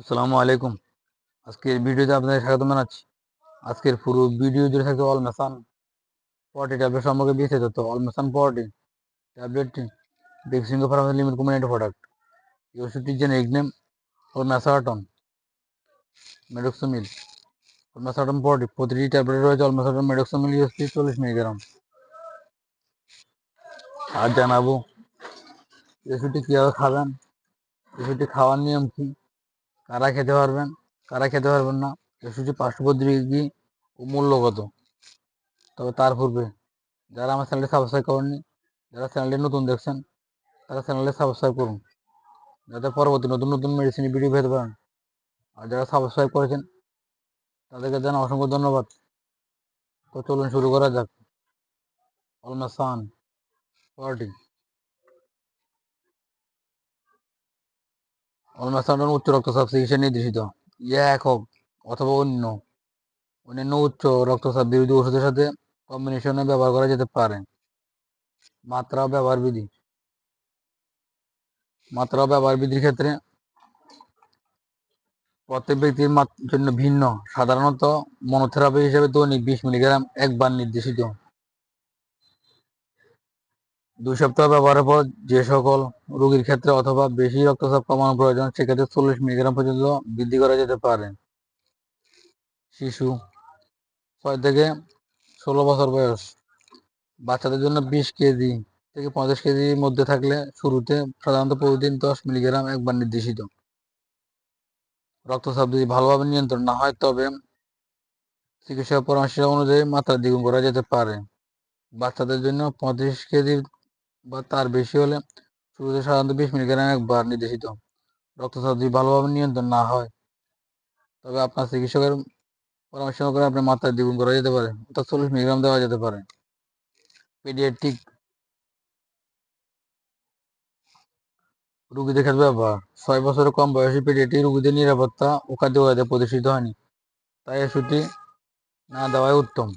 আসসালামু আলাইকুম। আজকের ভিডিওতে আপনাদের স্বাগত জানাচ্ছি। আজকের পুরো ভিডিও জুড়ে থাকছে অলমেসান পটি ট্যাবলেট সম্পর্কে বিস্তারিত অলমেসান পটি ট্যাবলেটটি বেক্সিংহ ফার্মাসি লিমিটেড কোম্পানির প্রোডাক্ট এই ওষুধটির generic name olmesartan medoxomil olmesartan পটি প্রতিটি ট্যাবলেট রয়েছে অলমেসাটন মেডক্সোমিল ইউএসপি চল্লিশ মিলিগ্রাম আর জানাব, এই ওষুধটি কীভাবে খাবেন? ওষুধটি খাওয়ার নিয়ম কী? কারা খেতে পারবেন? কারা খেতে পারবেন না? ওষুধটি পার্শ্বপ্রতিক্রিয়া ও মূল্য কত তবে তার পূর্বে যারা আমার চ্যানেলটি সাবস্ক্রাইব করেননি, যারা চ্যানেলটি নতুন দেখছেন, তারা চ্যানেলটি সাবস্ক্রাইব করুন। যাতে পরবর্তী নতুন নতুন মেডিসিন ভিডিও পেতে পারেন। আর যারা সাবস্ক্রাইব করেছেন, তাদেরকে জানা অসংখ্য ধন্যবাদ। তো চলুন শুরু করা যাক। অলমাসান পার্টি অলমাসান উচ্চ রক্তচাপ চিকিৎসা নির্দেশিত। ইয়া একক অথবা অন্য। অন্যান্য উচ্চ রক্তচাপ বিরোধী ওষুধের সাথে কম্বিনেশনে ব্যবহার করা যেতে পারে। মাত্রা ব্যবহার বিধি। মাত্রা ব্যবহার বিধির ক্ষেত্রে প্রত্যেক ব্যক্তির জন্য ভিন্ন। সাধারণত মনোথেরাপি হিসেবে দৈনিক বিশ মিলিগ্রাম একবার নির্দেশিত। দুই সপ্তাহ ব্যবহারের পর যে সকল রোগীর ক্ষেত্রে অথবা বেশি রক্তচাপ কমানো প্রয়োজন, সেক্ষেত্রে চল্লিশ মিলিগ্রাম পর্যন্ত বৃদ্ধি করা যেতে পারে। শিশু, ছয় থেকে ষোলো বছর বয়স, বাচ্চাদের জন্য বিশ কেজি থেকে পঁয়ত্রিশ কেজির মধ্যে থাকলে শুরুতে সাধারণত প্রতিদিন দশ মিলিগ্রাম একবার নির্দেশিত। রক্তচাপ যদি ভালোভাবে নিয়ন্ত্রণ না হয়, তবে চিকিৎসা পরামর্শ অনুযায়ী মাত্রা দ্বিগুণ করা যেতে পারে। বাচ্চাদের জন্য পঁয়ত্রিশ কেজি বা তার বেশি হলে শুরুতে সাধারণত বিশ মিলিগ্রাম একবার নির্দেশিত। রক্তচাপ যদি ভালোভাবে নিয়ন্ত্রণ না হয়, তবে আপনার চিকিৎসকের পরামর্শ করে আপনার মাত্রা দ্বিগুণ করা যেতে পারে, অর্থাৎ চল্লিশ মিলিগ্রাম দেওয়া যেতে পারে। পেডিয়াট্রিক রুগীদের ক্ষেত্রে ব্যবহার। ছয় বছরের কম বয়সী পেডিয়াট্রিক রুগীদের নিরাপত্তা ও কার্যকারিতা প্রদর্শিত হয়নি, তাই ওষুধটি না দেওয়াই উত্তম।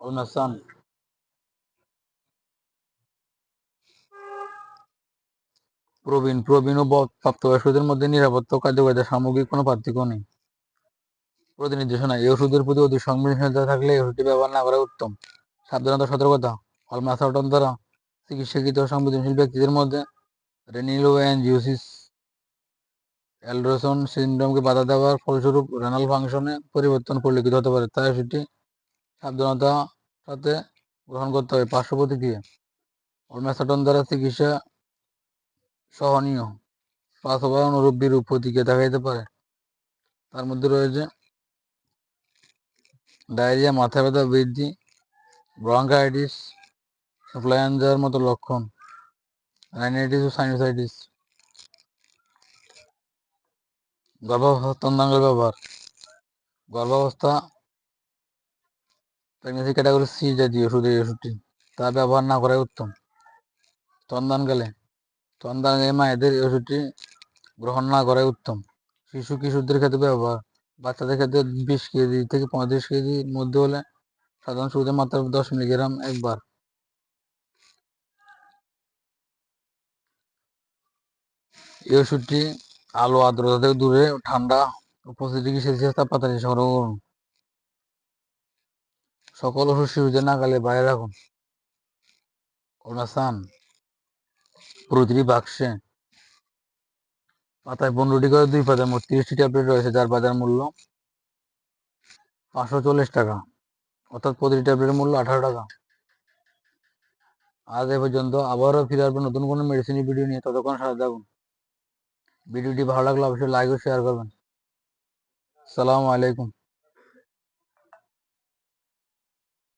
অনাসান প্রবীণ প্রবীণ ও প্রাপ্তবয়স্কদের মধ্যে নিরাপত্তা কার্যকারিতা সামগ্রিক কোনো পার্থক্য নেই। প্রতি নির্দেশনা এই ওষুধের প্রতি অতি সংবেদনশীলতা থাকলে এই ওষুধটি ব্যবহার না করা উত্তম। সাবধানতা, সতর্কতা অলমাসাউটন দ্বারা চিকিৎসাকৃত সংবেদনশীল ব্যক্তিদের মধ্যে রেনিলো অ্যানজিওসিস অ্যালড্রোসন সিন্ড্রোমকে বাধা দেওয়ার ফলস্বরূপ রেনাল ফাংশনে পরিবর্তন পরিলক্ষিত হতে পারে। তাই সেটি সাবধানতা সাথে গ্রহণ করতে হবে। পার্শ্ব প্রতিক্রিয়া অলমেসাটন দ্বারা চিকিৎসা সহনীয়। অথবা অনুরূপ বিরূপ প্রতিক্রিয়া দেখা যেতে পারে। তার মধ্যে রয়েছে ডায়রিয়া, মাথা ব্যথা বৃদ্ধি, ব্রঙ্কাইটিস ইনফ্লুয়েঞ্জার মতো লক্ষণ, রাইনাইটিস ও সাইনোসাইটিস। গর্ভাবস্থাঙ্গাঙ্গের ব্যবহার। গর্ভাবস্থা প্রেগনেন্সি ক্যাটাগরি সি জাতীয় ওষুধ এই ওষুধটি। তা ব্যবহার না করাই উত্তম। তন্দানকালে তন্দানকালে মায়েদের ওষুধটি গ্রহণ না করাই উত্তম। শিশু কিশোরদের ক্ষেত্রে ব্যবহার, বাচ্চাদের ক্ষেত্রে বিশ কেজি থেকে পঁয়ত্রিশ কেজির মধ্যে হলে সাধারণ শুরুতে মাত্র দশ মিলিগ্রাম একবার। এই ওষুধটি আলো আর্দ্রতা থেকে দূরে, ঠান্ডা ও পঁচিশ ডিগ্রি সেলসিয়াস তাপমাত্রা সংগ্রহ করুন। সকল ওষুধ শিশুদের নাগালে বাইরে রাখুন। ওনাসান প্রতিটি বাক্সে। পাতায় পনেরোটি করে দুই পাতায় মোট তিরিশটি ট্যাবলেট রয়েছে, যার বাজার মূল্য পাঁচশো চল্লিশ টাকা। অর্থাৎ প্রতিটি ট্যাবলেটের মূল্য আঠারো টাকা। আজ এ পর্যন্ত আবারও ফিরে আসবেন নতুন কোনো মেডিসিনের ভিডিও নিয়ে। ততক্ষণ সাথে থাকুন। ভিডিওটি ভালো লাগলে অবশ্যই লাইক ও শেয়ার করবেন। সালামু আলাইকুম।